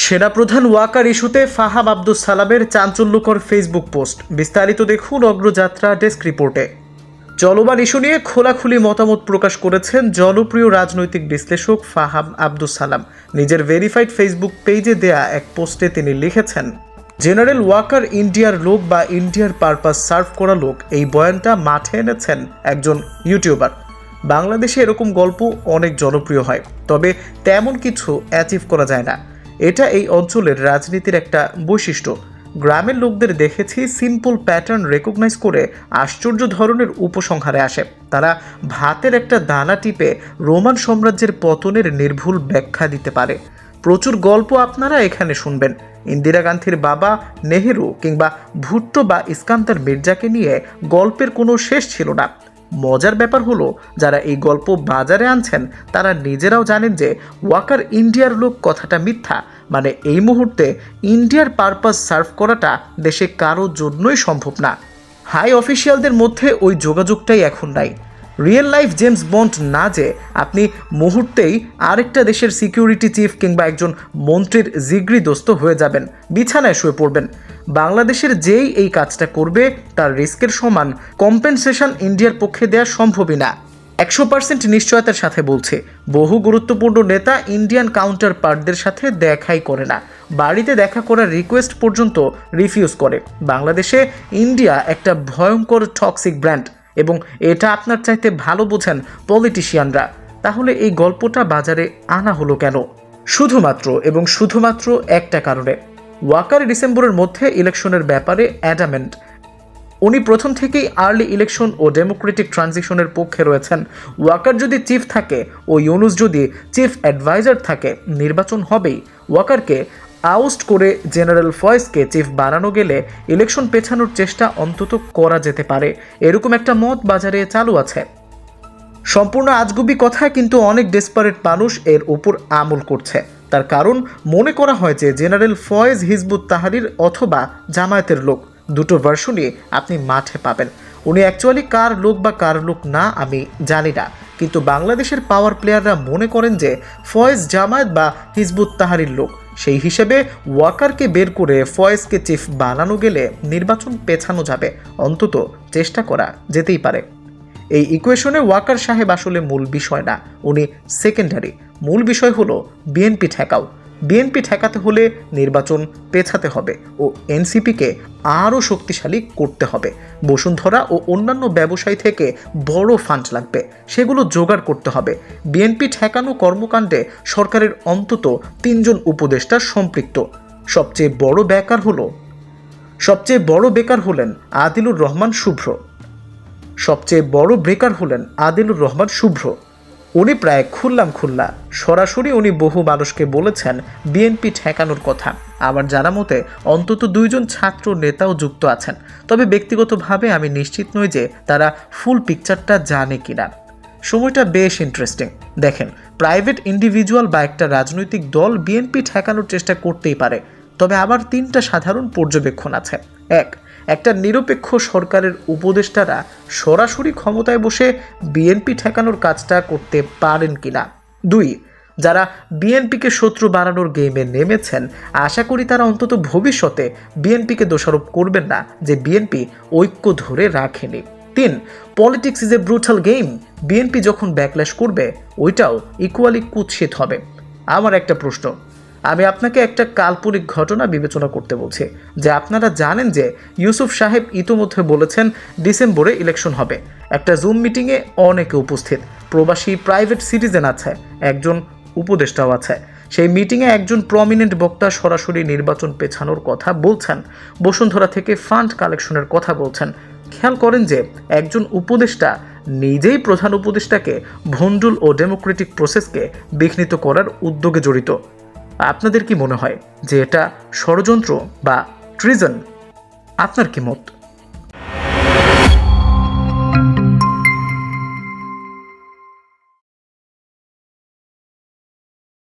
সেনাপ্রধান ওয়াকার ইস্যুতে ফাহাম আব্দুস সালামের চাঞ্চল্যকর ফেসবুক পোস্ট। বিস্তারিত দেখুন অগ্রযাত্রা ডেস্ক রিপোর্টে। চলমান ইস্যু নিয়ে খোলাখুলি মতামত প্রকাশ করেছেন জনপ্রিয় রাজনৈতিক বিশ্লেষক ফাহাম আব্দুস সালাম। নিজের ভেরিফাইড ফেসবুক পেজে দেয়া এক পোস্টে তিনি লিখেছেন জেনারেল ওয়াকার ইন্ডিয়ার লোক বা ইন্ডিয়ার পারপাস সার্ভ করা লোক এই বয়ানটা মাঠে এনেছেন একজন ইউটিউবার বাংলাদেশে এরকম গল্প অনেক জনপ্রিয় হয়, তবে তেমন কিছু অ্যাচিভ করা যায় না। এটা এই অঞ্চলের রাজনীতির একটা বৈশিষ্ট্য। গ্রামের লোকদের দেখেছি সিম্পল প্যাটার্ন রেকগনাইজ করে আশ্চর্য ধরনের উপসংহারে আসে। তারা ভাতের একটা দানা টিপে রোমান সাম্রাজ্যের পতনের নির্ভুল ব্যাখ্যা দিতে পারে। প্রচুর গল্প আপনারা এখানে শুনবেন। ইন্দিরা গান্ধীর বাবা নেহেরু কিংবা ভুট্টো বা ইস্কান্দার মির্জাকে নিয়ে গল্পের কোনো শেষ ছিল না। মজার ব্যাপার হলো, যারা এই গল্প বাজারে আনছেন, তারা নিজেরাও জানেন যে ওয়াকার ইন্ডিয়ার লোক কথাটা মিথ্যা মানে এই মুহূর্তে ইন্ডিয়ার পারপাস সার্ভ করাটা দেশে কারোর জন্যই সম্ভব না। হাই অফিসিয়ালদের মধ্যে ওই যোগাযোগটাই এখন নাই। রিয়েল লাইফ জেমস বন্ড না যে আপনি মুহূর্তেই আরেকটা দেশের সিকিউরিটি চিফ কিংবা একজন মন্ত্রীর জিগরি দোস্ত হয়ে যাবেন, বিছানায় শুয়ে পড়বেন। বাংলাদেশের যেই এই কাজটা করবে তার রিস্কের সমান কম্পেনসেশন ইন্ডিয়ার পক্ষে দেওয়া সম্ভবই না। একশো পার্সেন্ট নিশ্চয়তার সাথে বলছে। বহু গুরুত্বপূর্ণ নেতা ইন্ডিয়ান কাউন্টার পার্টদের সাথে দেখাই করে না। বাড়িতে দেখা করার রিকোয়েস্ট পর্যন্ত রিফিউজ করে। বাংলাদেশে ইন্ডিয়া একটা ভয়ঙ্কর টক্সিক ব্র্যান্ড এবং এটা আপনার চাইতে ভালো বোঝেন পলিটিশিয়ানরা। তাহলে এই গল্পটা বাজারে আনা হলো কেন? শুধুমাত্র এবং শুধুমাত্র একটা কারণে। ওয়াকার ডিসেম্বরের মধ্যে ইলেকশনের ব্যাপারে অ্যাডামেন্ট উনি প্রথম থেকেই আর্লি ইলেকশন ও ডেমোক্রেটিক ট্রানজিশনের পক্ষে রয়েছেন। ওয়াকার যদি চিফ থাকে ও ইউনুস যদি চিফ অ্যাডভাইজার থাকে, নির্বাচন হবেই। ওয়াকারকে আউস্ট করে জেনারেল ফয়েজকে চিফ বানানো গেলে ইলেকশন পেছানোর চেষ্টা অন্তত করা যেতে পারে। এরকম একটা মত বাজারে চালু আছে। সম্পূর্ণ আজগুবি কথা কিন্তু অনেক ডেসপারেট মানুষ এর উপর আমল করছে। তার কারণ মনে করা হয় যে জেনারেল ফয়েজ হিজবুত তাহারির অথবা জামায়াতের লোক। দুটো ভার্সনই আপনি মাঠে পাবেন। উনি অ্যাকচুয়ালি কার লোক বা কার লোক না, আমি জানি না। কিন্তু বাংলাদেশের পাওয়ার প্লেয়াররা মনে করেন যে ফয়েজ জামায়াত বা হিজবুত তাহারির লোক। সেই হিসেবে ওয়াকারকে বের করে ফয়েজকে চিফ বানানো গেলে নির্বাচন পেছানো যাবে। অন্তত চেষ্টা করা যেতেই পারে। এই ইকুয়েশনে ওয়াকার সাহেব আসলে মূল বিষয় না, উনি সেকেন্ডারি মূল বিষয় হলো বিএনপি ঠেকাও। বিএনপি ঠেকাতে হলে নির্বাচন পেছাতে হবে ও এনসিপিকে আরও শক্তিশালী করতে হবে। বসুন্ধরা ও অন্যান্য ব্যবসায়ী থেকে বড় ফান্ড লাগবে। সেগুলো জোগাড় করতে হবে। বিএনপি ঠেকানো কর্মকাণ্ডে সরকারের অন্তত তিনজন উপদেষ্টা সম্পৃক্ত। সবচেয়ে বড় বেকার হলো, সবচেয়ে বড় বেকার হলেন আদিলুর রহমান শুভ্র। সবচেয়ে বড় ব্রেকার হলেন আদিলুর রহমান শুভ্র। উনি প্রায় খুললাম খুল্লা। সরাসরি উনি বহু মানুষকে বলেছেন, বিএনপি ঠেকানোর কথা। আমার জানা মতে, অন্তত দুইজন ছাত্র নেতাও যুক্ত আছেন। তবে ব্যক্তিগতভাবে আমি নিশ্চিত নই যে তারা ফুল পিকচারটা জানে কিনা। সময়টা বেশ ইন্টারেস্টিং দেখেন প্রাইভেট ইন্ডিভিজুয়াল বা একটা রাজনৈতিক দল বিএনপি ঠেকানোর চেষ্টা করতেই পারে। তবে আবার তিনটা সাধারণ পর্যবেক্ষণ আছে। এক একটা নিরপেক্ষ সরকারের উপদেষ্টারা সরাসরি ক্ষমতায় বসে বিএনপি ঠেকানোর কাজটা করতে পারেন কিনা? দুই, যারা বিএনপিকে শত্রু বানানোর গেমে নেমেছেন, আশা করি তারা অন্তত ভবিষ্যতে বিএনপিকে দোষারোপ করবেন না যে বিএনপি ঐক্য ধরে রাখেনি। তিন, politics is a brutal game. BNP যখন ব্যাকল্যাশ করবে, ওইটাও ইকুয়ালি কুৎসিত হবে। আমার একটা প্রশ্ন আমি আপনাকে একটা কাল্পনিক ঘটনা বিবেচনা করতে বলছি, যে আপনারা জানেন যে ইউসুফ সাহেব ইতোমধ্যে বলেছেন ডিসেম্বরে ইলেকশন হবে। একটা জুম মিটিংয়ে অনেকে উপস্থিত, প্রবাসী প্রাইভেট সিটিজেন আছে, একজন উপদেষ্টাও আছে। সেই মিটিংয়ে একজন প্রমিনেন্ট বক্তা সরাসরি নির্বাচন পেছানোর কথা বলছেন। বসুন্ধরা থেকে ফান্ড কালেকশনের কথা বলছেন। খেয়াল করেন যে একজন উপদেষ্টা নিজেই প্রধান উপদেষ্টাকে ভন্ডুল ও ডেমোক্রেটিক প্রসেসকে বিঘ্নিত করার উদ্যোগে জড়িত। আপনাদের কি মনে হয় যে এটা ষড়যন্ত্র বা ট্রিজন আপনার কি মত?